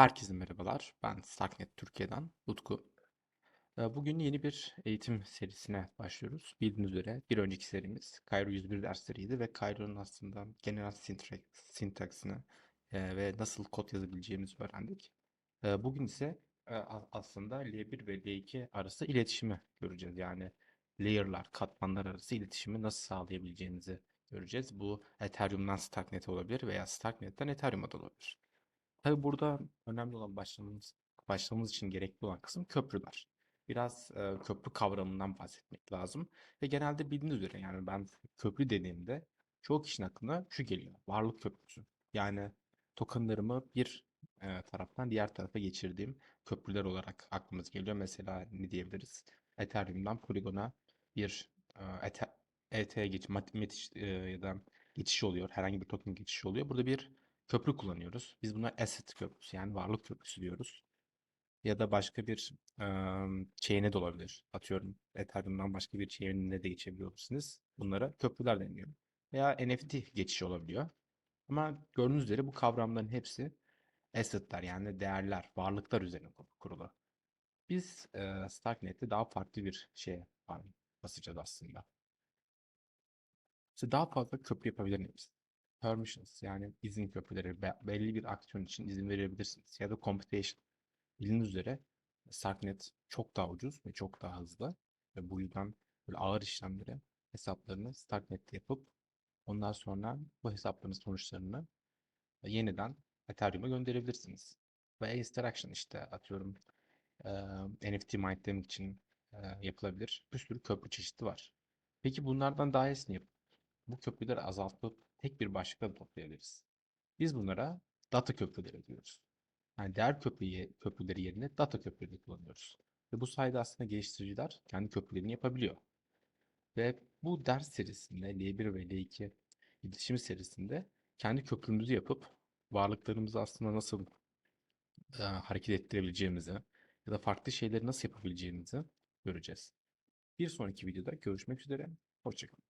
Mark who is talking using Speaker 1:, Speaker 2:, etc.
Speaker 1: Herkese merhabalar. Ben Starknet Türkiye'den Utku. Ee, Bugün yeni bir eğitim serisine başlıyoruz. Bildiğiniz üzere bir önceki serimiz Cairo 101 dersleriydi ve Cairo'nun aslında genel sintak, sintaksini e, ve nasıl kod yazabileceğimizi öğrendik. Ee, Bugün ise e, aslında L1 ve L2 arası iletişimi göreceğiz. Yani layer'lar, katmanlar arası iletişimi nasıl sağlayabileceğinizi göreceğiz. Bu Ethereum'dan Starknet'e olabilir veya Starknet'ten Ethereum'a da olabilir. Tabii burada önemli olan başlamamız, başlamamız için gerekli olan kısım köprüler. Biraz e, köprü kavramından bahsetmek lazım. Ve genelde bildiğiniz üzere yani ben köprü dediğimde çoğu kişinin aklına şu geliyor. Varlık köprüsü. Yani tokenlarımı bir e, taraftan diğer tarafa geçirdiğim köprüler olarak aklımız geliyor. Mesela ne diyebiliriz? Ethereum'dan Polygon'a bir e, mat- met- e, geçiş oluyor. Herhangi bir token geçişi oluyor. Burada bir köprü kullanıyoruz. Biz buna asset köprüsü yani varlık köprüsü diyoruz. Ya da başka bir eee chain'e de olabilir. Atıyorum Ethereum'dan başka bir chain'e de geçebiliyorsunuz. Bunlara köprüler deniyor. Veya NFT geçişi olabiliyor. Ama gördüğünüz üzere bu kavramların hepsi asset'ler yani değerler, varlıklar üzerine kur- kurulu. Biz eee Starknet'te daha farklı bir şeye basacağız aslında. İşte daha fazla köprü yapabilir miyiz? Permissions yani izin köprüleri be- belli bir aksiyon için izin verebilirsiniz. Ya da computation. Bildiğiniz üzere Starknet çok daha ucuz ve çok daha hızlı. Ve bu yüzden böyle ağır işlemleri hesaplarını Starknet'te yapıp ondan sonra bu hesapların sonuçlarını yeniden Ethereum'a gönderebilirsiniz. Veya Interaction işte atıyorum eee, NFT minting için eee, yapılabilir. Bir sürü köprü çeşidi var. Peki bunlardan daha iyisini yapıp bu köprüleri azaltıp tek bir başlıkla toplayabiliriz. Biz bunlara data köprüleri diyoruz. Yani değer köprüyü, köprüleri yerine data köprüleri kullanıyoruz. Ve bu sayede aslında geliştiriciler kendi köprülerini yapabiliyor. Ve bu ders serisinde L1 ve L2 iletişim serisinde kendi köprümüzü yapıp varlıklarımızı aslında nasıl e, hareket ettirebileceğimizi ya da farklı şeyleri nasıl yapabileceğimizi göreceğiz. Bir sonraki videoda görüşmek üzere. Hoşçakalın.